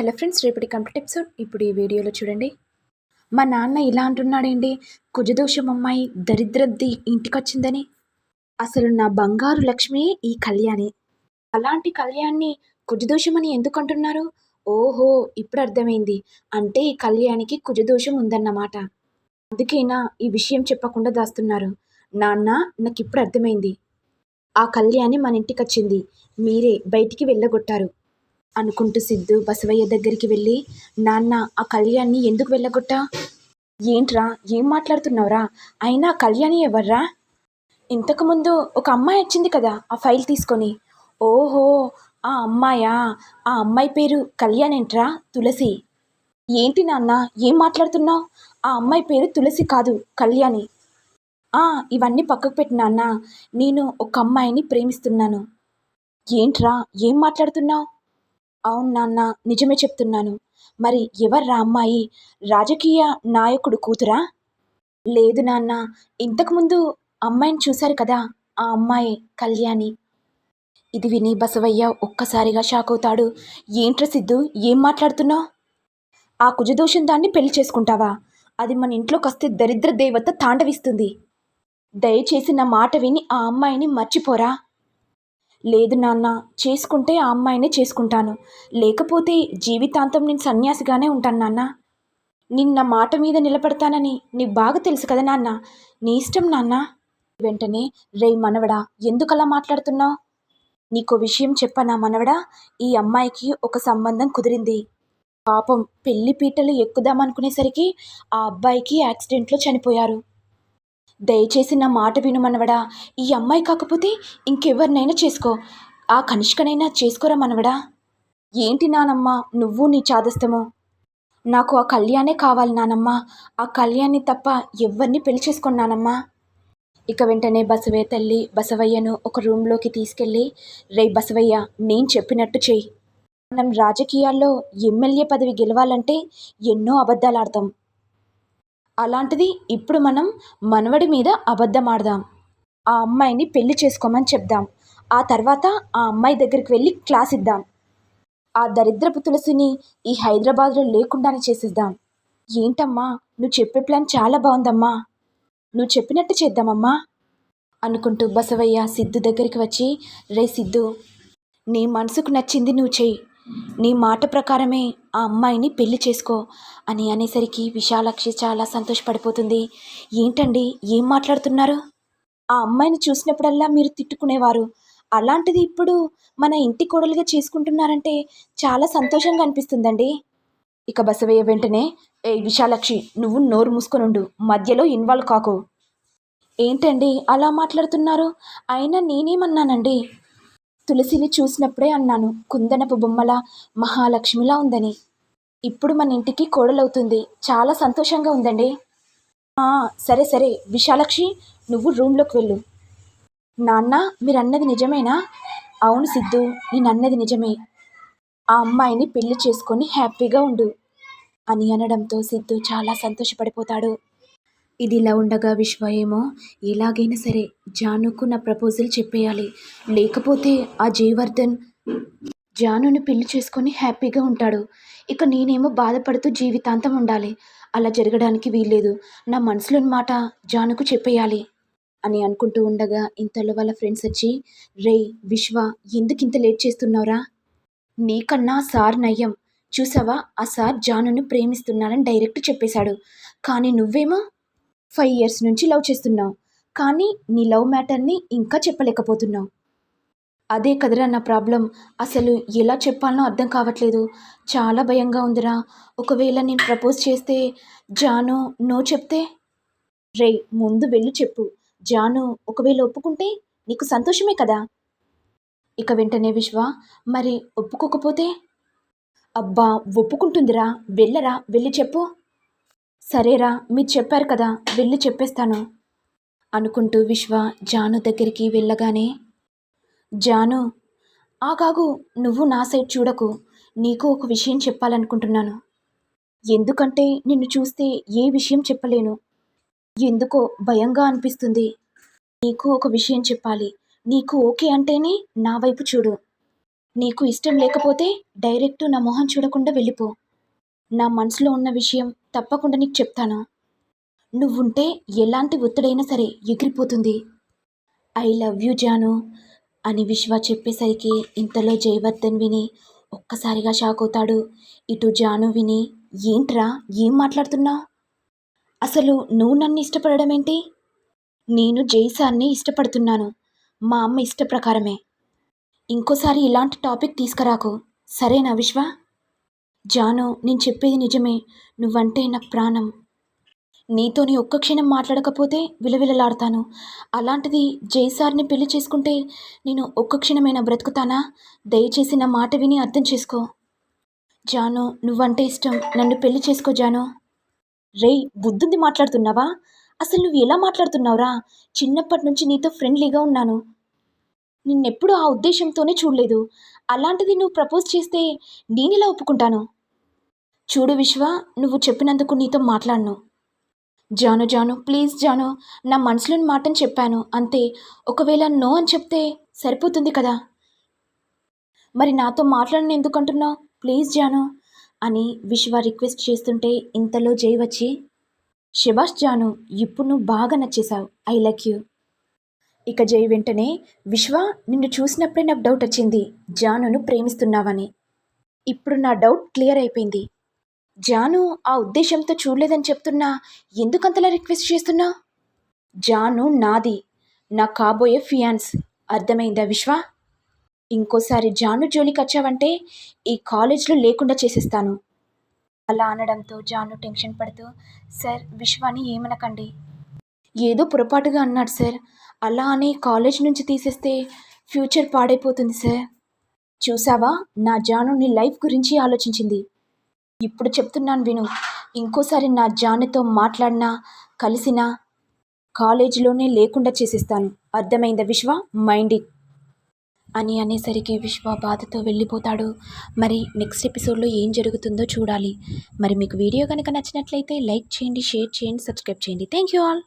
Hello friends రేపటి complete episode. ఇప్పుడు ఈ వీడియోలో చూడండి. మా నాన్న ఇలా అంటున్నాడేంటి కుజదోషం అమ్మాయి దరిద్రద్ది ఇంటికొచ్చిందని. అసలు నా బంగారు లక్ష్మి ఈ కళ్యాణి. అలాంటి కళ్యాణ్ని కుజదోషం అని ఎందుకు అంటున్నారు? ఓహో ఇప్పుడు అర్థమైంది. అంటే ఈ కళ్యాణికి కుజదోషం ఉందన్నమాట. అందుకేనా ఈ విషయం చెప్పకుండా దాస్తున్నారు. నాన్న నాకు ఇప్పుడు అర్థమైంది. ఆ కళ్యాణి మన ఇంటికి వచ్చింది మీరే బయటికి వెళ్ళగొట్టారు. అనుకుంటూ సిద్ధు బసవయ్య దగ్గరికి వెళ్ళి నాన్న ఆ కళ్యాణ్ని ఎందుకు వెళ్ళగొట్టా? ఏంట్రా ఏం మాట్లాడుతున్నావురా? అయినా కళ్యాణి ఎవర్రా? ఇంతకుముందు ఒక అమ్మాయి వచ్చింది కదా ఆ ఫైల్ తీసుకొని. ఓహో ఆ అమ్మాయా? ఆ అమ్మాయి పేరు కళ్యాణ్ ఏంట్రా తులసి. ఏంటి నాన్న ఏం మాట్లాడుతున్నావు? ఆ అమ్మాయి పేరు తులసి కాదు కళ్యాణి. ఆ ఇవన్నీ పక్కకు పెట్టి నాన్న నేను ఒక అమ్మాయిని ప్రేమిస్తున్నాను. ఏంట్రా ఏం మాట్లాడుతున్నావు? అవును నాన్న నిజమే చెప్తున్నాను. మరి ఎవర్రా అమ్మాయి? రాజకీయ నాయకుడు కూతురా? లేదు నాన్న ఇంతకుముందు అమ్మాయిని చూశారు కదా ఆ అమ్మాయి కళ్యాణి. ఇది విని బసవయ్య ఒక్కసారిగా షాక్ అవుతాడు. ఏంట్రా సిద్ధు ఏం మాట్లాడుతున్నావు? ఆ కుజదోషం దాన్ని పెళ్ళి చేసుకుంటావా? అది మన ఇంట్లోకి వస్తే దరిద్ర దేవత తాండవిస్తుంది. దయచేసి నా మాట విని ఆ అమ్మాయిని మర్చిపోరా. లేదు నాన్న చేసుకుంటే ఆ అమ్మాయినే చేసుకుంటాను. లేకపోతే జీవితాంతం నేను సన్యాసిగానే ఉంటాను నాన్న. నిన్న మాట మీద నిలబడతానని నీకు బాగా తెలుసు కదా నాన్న. నీ ఇష్టం నాన్న. వెంటనే రే మనవడా ఎందుకలా మాట్లాడుతున్నావు? నీకో విషయం చెప్పనా మనవడా? ఈ అమ్మాయికి ఒక సంబంధం కుదిరింది. పాపం పెళ్ళి పీటలు ఎక్కుదామనుకునేసరికి ఆ అబ్బాయికి యాక్సిడెంట్లో చనిపోయారు. దయచేసి నా మాట విను మనవడా. ఈ అమ్మాయి కాకపోతే ఇంకెవరినైనా చేసుకో. ఆ కనిష్కనైనా చేసుకోరా మనవడా? ఏంటి నానమ్మ? నువ్వు నీ చాదస్తము. నాకు ఆ కళ్యాణే కావాలి నానమ్మ. ఆ కళ్యాణ్ని తప్ప ఎవరిని పెళ్ళి చేసుకున్నానమ్మా ఇక వెంటనే బసవయ్య తల్లి బసవయ్యను ఒక రూమ్లోకి తీసుకెళ్ళి రే బసవయ్య నేను చెప్పినట్టు చెయ్యి. మనం రాజకీయాల్లో ఎమ్మెల్యే పదవి గెలవాలంటే ఎన్నో అబద్ధాలు ఆడతాం. అలాంటిది ఇప్పుడు మనం మనవడి మీద అబద్ధం ఆడదాం ఆ అమ్మాయిని పెళ్ళి చేసుకోమని చెప్దాం. ఆ తర్వాత ఆ అమ్మాయి దగ్గరికి వెళ్ళి క్లాస్ ఇద్దాం. ఆ దరిద్రపు తులసిని ఈ హైదరాబాద్లో లేకుండానే చేసేద్దాం. ఏంటమ్మా నువ్వు చెప్పే ప్లాన్ చాలా బాగుందమ్మా. నువ్వు చెప్పినట్టు చేద్దామమ్మా అనుకుంటూ బసవయ్య సిద్ధు దగ్గరికి వచ్చి రే సిద్ధు నీ మనసుకు నచ్చింది నువ్వు చెయ్యి. నీ మాట ప్రకారమే ఆ అమ్మాయిని పెళ్ళి చేసుకో అని అనేసరికి విశాలాక్షి చాలా సంతోషపడిపోతుంది. ఏంటండి? ఏం మాట్లాడుతున్నారు? ఆ అమ్మాయిని చూసినప్పుడల్లా మీరు తిట్టుకునేవారు. అలాంటిది ఇప్పుడు మన ఇంటి కోడలుగా చేసుకుంటున్నారంటే చాలా సంతోషంగా అనిపిస్తుందండి. ఇక బసవయ్య వెంటనే ఏ విశాలాక్షి నువ్వు నోరు మూసుకొనుండు మధ్యలో ఇన్వాల్వ్ కాకు. ఏంటండి? అలా మాట్లాడుతున్నారు? అయినా నేనేమన్నానండి? తులసిని చూసినప్పుడే అన్నాను కుందనపు బొమ్మల మహాలక్ష్మిలా ఉందని. ఇప్పుడు మన ఇంటికి కోడలవుతుంది. చాలా సంతోషంగా ఉందండి. "ఆ, సరే సరే విశాలక్షి నువ్వు రూమ్లోకి వెళ్ళు. నాన్న మీరన్నది నిజమేనా? అవును సిద్ధు నేను అన్నది నిజమే. ఆ అమ్మాయిని పెళ్ళి చేసుకొని హ్యాపీగా ఉండు. అని అనడంతో సిద్ధు చాలా సంతోషపడిపోతాడు. ఇది ఇలా ఉండగా విశ్వ ఏమో ఎలాగైనా సరే జానుకు నా ప్రపోజల్ చెప్పేయాలి. లేకపోతే ఆ జయవర్ధన్ జానుని పెళ్ళి చేసుకొని హ్యాపీగా ఉంటాడు. ఇక నేనేమో బాధపడుతూ జీవితాంతం ఉండాలి. అలా జరగడానికి వీల్లేదు. నా మనసులోని మాట జానుకు చెప్పేయాలి అని అనుకుంటూ ఉండగా ఇంతలో వాళ్ళ ఫ్రెండ్స్ వచ్చి రే విశ్వ ఎందుకు ఇంత లేట్ చేస్తున్నావురా? నీకన్నా సార్ నయ్యం. చూసావా? ఆ సార్ జానుని ప్రేమిస్తున్నానని డైరెక్ట్ చెప్పేశాడు. కానీ నువ్వేమో ఫైవ్ ఇయర్స్ నుంచి లవ్ చేస్తున్నావు. కానీ నీ లవ్ మ్యాటర్ని ఇంకా చెప్పలేకపోతున్నావు. అదే కదరా నా ప్రాబ్లం. అసలు ఎలా చెప్పాలనో అర్థం కావట్లేదు. చాలా భయంగా ఉందిరా. ఒకవేళ నేను ప్రపోజ్ చేస్తే జాను నో చెప్తే? రే ముందు వెళ్ళి చెప్పు. జాను ఒకవేళ ఒప్పుకుంటే నీకు సంతోషమే కదా? ఇక వెంటనే విశ్వ మరి ఒప్పుకోకపోతే? అబ్బా ఒప్పుకుంటుందిరా. వెళ్ళరా వెళ్ళి చెప్పు. సరేరా మీరు చెప్పారు కదా వెళ్ళి చెప్పేస్తాను అనుకుంటూ విశ్వ జాను దగ్గరికి వెళ్ళగానే జాను ఆగాగు నువ్వు నా సైడ్ చూడకు నీకు ఒక విషయం చెప్పాలనుకుంటున్నాను. ఎందుకంటే నిన్ను చూస్తే ఏ విషయం చెప్పలేను. ఎందుకో భయంగా అనిపిస్తుంది. నీకు ఒక విషయం చెప్పాలి నీకు ఓకే అంటేనే నా వైపు చూడు. నీకు ఇష్టం లేకపోతే డైరెక్ట్ నా మొహం చూడకుండా వెళ్ళిపో. నా మనసులో ఉన్న విషయం తప్పకుండా నీకు చెప్తాను. నువ్వుంటే ఎలాంటి ఒత్తిడైనా సరే ఎగిరిపోతుంది. ఐ లవ్ యూ జాను అని విశ్వ చెప్పేసరికి ఇంతలో జయవర్ధన్ విని ఒక్కసారిగా షాక్ అవుతాడు. ఇటు జాను విని ఏంట్రా? ఏం మాట్లాడుతున్నావు అసలు నువ్వు నన్ను ఇష్టపడడం ఏంటి నేను జైసార్ని ఇష్టపడుతున్నాను. మా అమ్మ ఇష్ట ప్రకారమే. ఇంకోసారి ఇలాంటి టాపిక్ తీసుకురాకు. సరేనా విశ్వ? జాను నేను చెప్పేది నిజమే. నువ్వంటే నాకు ప్రాణం. నీతో నీ ఒక్క క్షణం మాట్లాడకపోతే విలవిలలాడతాను. అలాంటిది జైసార్ని పెళ్ళి చేసుకుంటే నేను ఒక్క క్షణమైనా బ్రతుకుతానా? దయచేసి నా మాట విని అర్థం చేసుకో. జాను నువ్వంటే ఇష్టం. నన్ను పెళ్ళి చేసుకో జాను. రేయ్ బుద్ధుంది మాట్లాడుతున్నావా? అసలు నువ్వు ఎలా మాట్లాడుతున్నావురా? చిన్నప్పటి నుంచి నీతో ఫ్రెండ్లీగా ఉన్నాను. నిన్నెప్పుడు ఆ ఉద్దేశంతోనే చూడలేదు. అలాంటిది నువ్వు ప్రపోజ్ చేస్తే నేనెలా ఒప్పుకుంటాను? చూడు విశ్వ నువ్వు చెప్పినందుకు నీతో మాట్లాడను. జాను జాను ప్లీజ్ జాను నా మనసులోని మాటని చెప్పాను అంతే. ఒకవేళ నో అని చెప్తే సరిపోతుంది కదా? మరి నాతో మాట్లాడను ఎందుకు అంటున్నావు ప్లీజ్ జాను అని విశ్వ రిక్వెస్ట్ చేస్తుంటే ఇంతలో జై వచ్చి శభాష్ జాను ఇప్పుడు నువ్వు బాగా నచ్చేశావు. I luck you. ఇక జై వెంటనే విశ్వ నిన్ను చూసినప్పుడే నాకు డౌట్ వచ్చింది. జానును ప్రేమిస్తున్నావని. ఇప్పుడు నా డౌట్ క్లియర్ అయిపోయింది. జాను ఆ ఉద్దేశంతో చూడలేదని చెప్తున్నా ఎందుకంతలా రిక్వెస్ట్ చేస్తున్నా? జాను నాది నా కాబోయే ఫియాన్స్ అర్థమైందా విశ్వ? ఇంకోసారి జాను జోలికి వచ్చావంటే ఈ కాలేజ్లో లేకుండా చేసేస్తాను. అలా అనడంతో జాను టెన్షన్ పడుతూ సార్ విశ్వాని ఏమనకండి. ఏదో పొరపాటుగా అన్నాడు సార్. అలా అని కాలేజ్ నుంచి తీసేస్తే ఫ్యూచర్ పాడైపోతుంది సార్. చూసావా? నా జాను నీ లైఫ్ గురించి ఆలోచించింది. ఇప్పుడు చెప్తున్నాను విను. ఇంకోసారి నా జానుతో మాట్లాడినా కలిసినా కాలేజీలోనే లేకుండా చేసేస్తాను. అర్థమైందా విశ్వ? Mind it. అని అనేసరికి విశ్వ బాధతో వెళ్ళిపోతాడు. మరి నెక్స్ట్ ఎపిసోడ్లో ఏం జరుగుతుందో చూడాలి. మరి మీకు వీడియో కనుక నచ్చినట్లయితే లైక్ చేయండి షేర్ చేయండి సబ్స్క్రైబ్ చేయండి. Thank you all.